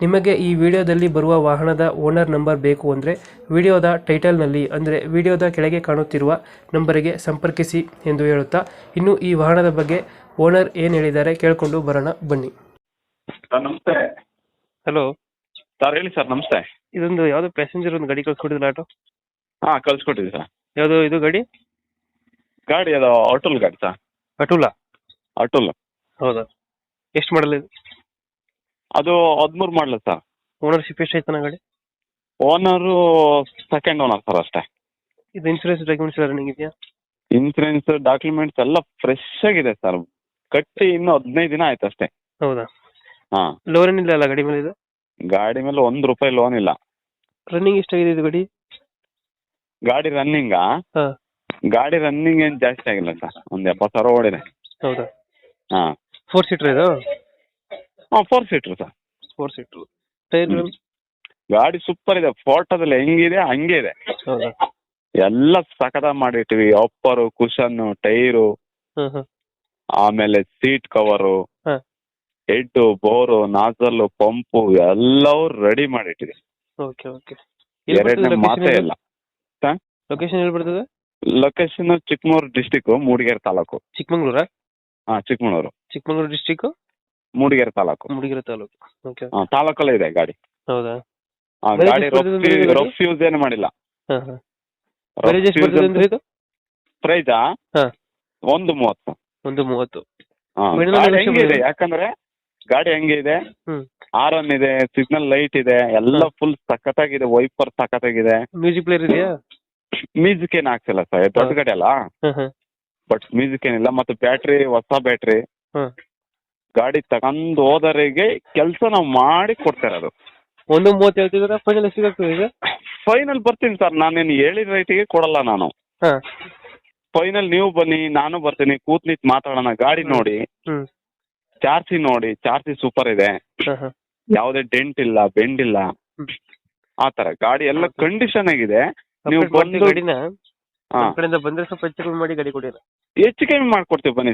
ನಿಮಗೆ ಈ ವಿಡಿಯೋದಲ್ಲಿ ಬರುವ ವಾಹನದ ಓನರ್ ನಂಬರ್ ಬೇಕು ಅಂದರೆ ವಿಡಿಯೋದ ಟೈಟಲ್ನಲ್ಲಿ ಅಂದರೆ ವಿಡಿಯೋದ ಕೆಳಗೆ ಕಾಣುತ್ತಿರುವ ನಂಬರಿಗೆ ಸಂಪರ್ಕಿಸಿ ಎಂದು ಹೇಳುತ್ತಾ ಇನ್ನು ಈ ವಾಹನದ ಬಗ್ಗೆ ಓನರ್ ಏನು ಹೇಳಿದ್ದಾರೆ ಕೇಳಿಕೊಂಡು ಬರೋಣ ಬನ್ನಿ. ಸರ್ ನಮಸ್ತೆ. ಹಲೋ. ಸರ್ ಹೇಳಿ ಸರ್ ನಮಸ್ತೆ. ಇದೊಂದು ಯಾವುದೋ ಪ್ಯಾಸೆಂಜರ್ ಒಂದು ಗಾಡಿ ಕಳ್ಸ್ಕೊಟ್ಟಿದ್ರಲ್ಲ ಆಟೋ? ಹಾಂ ಕಳ್ಸಿಕೊಟ್ಟಿದ್ವಿ ಸರ್. ಯಾವುದು ಇದು ಗಾಡಿ? ಗಾಡಿ ಅದು ಆಟೋಲ್ ಗಾಡಿ ಸರ್. ಅಟುಲಾ ಆಟೋಲ್ ಹೌದಾ? ಎಷ್ಟು ಮಾಡಲಿದೆ ಇದು? ಅದು ಹದಿಮೂರ್ ಮಾಡಲ ಸರ್. ಓನರ್ಶಿಪ್ ಎಷ್ಟು ಆಯ್ತಾನ ಗಾಡಿ? ಓನರು ಸೆಕೆಂಡ್ ಓನರ್ ಸರ್ ಅಷ್ಟೇ. ಇದು ಇನ್ಸೂರೆನ್ಸ್ ಡಾಕ್ಯುಮೆಂಟ್ಸ್ ಎಲ್ಲ ರನ್ನಿಂಗ್ ಇದೆಯಾ? ಇನ್ಸೂರೆನ್ಸ್ ಡಾಕ್ಯುಮೆಂಟ್ಸ್ ಎಲ್ಲ ಫ್ರೆಶ್ ಆಗಿದೆ ಸರ್. ಕಟ್ಟಿ ಇನ್ನು ಹದಿನೈದು ದಿನ ಆಯ್ತು ಅಷ್ಟೇ. ಹೌದಾ? ಹಾ. ಲೋನ್ ಏನಿಲ್ಲ ಅಲ್ಲ ಗಾಡಿ ಮೇಲೆ ಇದು? ಗಾಡಿ ಮೇಲೆ ಒಂದು ರೂಪಾಯಿ ಲೋನ್ ಇಲ್ಲ. ರನ್ನಿಂಗ್ ಎಷ್ಟಾಗಿದೆ ಇದು ಗಾಡಿ? ಗಾಡಿ ರನ್ನಿಂಗಾ ಹಾ. ಗಾಡಿ ರನ್ನಿಂಗ್ ಏನು ಜಾಸ್ತಿ ಆಗಿಲ್ಲ ಸರ್. ಒಂದು ಎಪ್ಪತ್ತು ಸಾವಿರ ಓಡಿದೆ. ಹೌದಾ? ಹಾ. ಫೋರ್ ಸೀಟರ್ ಇದು? ಹಾಂ four seater sir four seater tyre ಗಾಡಿ ಸೂಪರ್ ಇದೆ ಫೋಟೋದಲ್ಲಿ ಹೆಂಗಿದೆ ಹಂಗೆ ಇದೆ. ಹೌದಾ? ಎಲ್ಲ ಸಖತ ಮಾಡಿಟ್ಟಿವಿ. ಅಪ್ಪರು ಕುಷನ್ ಟೈರು ಹಾಂ ಹಾಂ ಆಮೇಲೆ ಸೀಟ್ ಕವರು ಹಾ. ಹೆಡ್ ಬೋರು ನಾಜಲ್ಲು ಪಂಪು ಎಲ್ಲವೂ ರೆಡಿ ಮಾಡಿಟ್ಟಿದೆ ಓಕೆ ಓಕೆ ಎರಡನೇ ಮಾತೇ ಇಲ್ಲ. ಲೊಕೇಶನ್ ಎಲ್ಲಿ ಬರ್ತದೆ? ಲೊಕೇಶನ್ ಚಿಕ್ಕಮಗಳೂರು ಡಿಸ್ಟಿಕ್ ಮೂಡಿಗೆರೆ ತಾಲೂಕು. ಚಿಕ್ಕಮಂಗ್ಳೂರಾ ಹಾ ಚಿಕ್ಕಮಗಳೂರು ಚಿಕ್ಕಮಂಗ್ಳೂರು ಡಿಸ್ಟಿಕ್ ಮೂಡಿಗೆರೆ ತಾಲೂಕು. ಮೂಡಿಗೆರೆ ತಾಲೂಕು. ಓಕೆ ಹಾ ತಾಲೂಕಲ್ಲೇ ಇದೆ ಗಾಡಿ. ಹೌದಾ? ಹಾ, Mileage ಗಾಡಿ ಎಷ್ಟು ಬರ್ತದೆ ಅಂದ್ರೆ ಗಾಡಿ? ರಫ್ ಯೂಸ್ ಏನು ಮಾಡಿಲ್ಲ. ಹಾಂ ಹಾಂ. ಮೈಲೇಜ್ ಎಷ್ಟು ಬರ್ತದೆ ಅಂದ್ರೆ ಇದು? ಪ್ರೈಸಾ ಹಾ. ಒಂದು ಮೂವತ್ತು. ಒಂದು ಮೂವತ್ತು. ಹಾ, Minimum ಗಾಡಿ ಎಷ್ಟು ಹೆಂಗಿದೆ? ಯಾಕಂದ್ರೆ ಗಾಡಿ ಹೆಂಗಿದೆ ಹ್ಮ್. ಆರನ್ ಇದೆ ಸಿಗ್ನಲ್ ಲೈಟ್ ಇದೆ ಎಲ್ಲ. ಫುಲ್ ಸಖತ್ತಾಗಿದೆ ವೈಪರ್ ಸಖತ್ತಾಗಿದೆ. ಮ್ಯೂಸಿಕ್ ಪ್ಲೇಯರ್ ಇದೆಯಾ? ಮ್ಯೂಸಿಕ್ ಏನ್ ಹಾಕ್ಸಿಲ್ಲ ಸರ್ ದೊಡ್ಡ. ಗಾಡಿ ಅಲ್ಲ? ಹಾಂ ಹಾಂ. ಬಟ್ ಮ್ಯೂಸಿಕ್ ಏನಿಲ್ಲ ಮತ್ತೆ ಬ್ಯಾಟ್ರಿ ಹೊಸ ಬ್ಯಾಟ್ರಿ. ಗಾಡಿ ತಗೊಂಡು ಹೋದವರಿಗೆ ಕೆಲಸ ನಾವು ಮಾಡಿ ಕೊಡ್ತಾ ಅದು. ಒಂದು ಮೂವತ್ತು ಹೇಳ್ತಿದ್ರೆ ಫೈನಲ್ ಎಷ್ಟು ಸಿಗುತ್ತೆ ಈಗ? ಫೈನಲ್ ಬರ್ತೀನಿ ಸರ್ ನಾನೇನು ಹೇಳಿದ ರೈಟಿಗೆ ಕೊಡಲ್ಲ ನಾನು. ಹಾಂ. ಫೈನಲ್ ನೀವು ಬನ್ನಿ ನಾನು ಬರ್ತೀನಿ ಕೂತ್ ನಿಂತ್ ಮಾತಾಡೋಣ. ಗಾಡಿ ನೋಡಿ. ಚಾರ್ಜಿ ಚಾರ್ಸಿ ನೋಡಿ. ಚಾರ್ಸಿ ಸೂಪರ್ ಇದೆ. ಹಾಂ ಹಾಂ. ಯಾವುದೇ ಡೆಂಟ್ ಇಲ್ಲ ಬೆಂಡ್ ಇಲ್ಲ. ಆತರ ಆ ತರ. ಗಾಡಿ ಎಲ್ಲ ಕಂಡೀಷನ್ ಆಗಿದೆ. ನೀವು ಬಂದು ಗಾಡಿನ? ಹಾ. ಕಡೆಯಿಂದ ಬಂದರೆ ಸ್ವಲ್ಪ ಹೆಚ್ಚು ಕಮ್ಮಿ ಮಾಡಿ ಗಾಡಿ ಕೊಡಿ ಹೆಚ್ಚು ಕಮ್ಮಿ ಮಾಡ್ಕೊಡ್ತೀವಿ ಬನ್ನಿ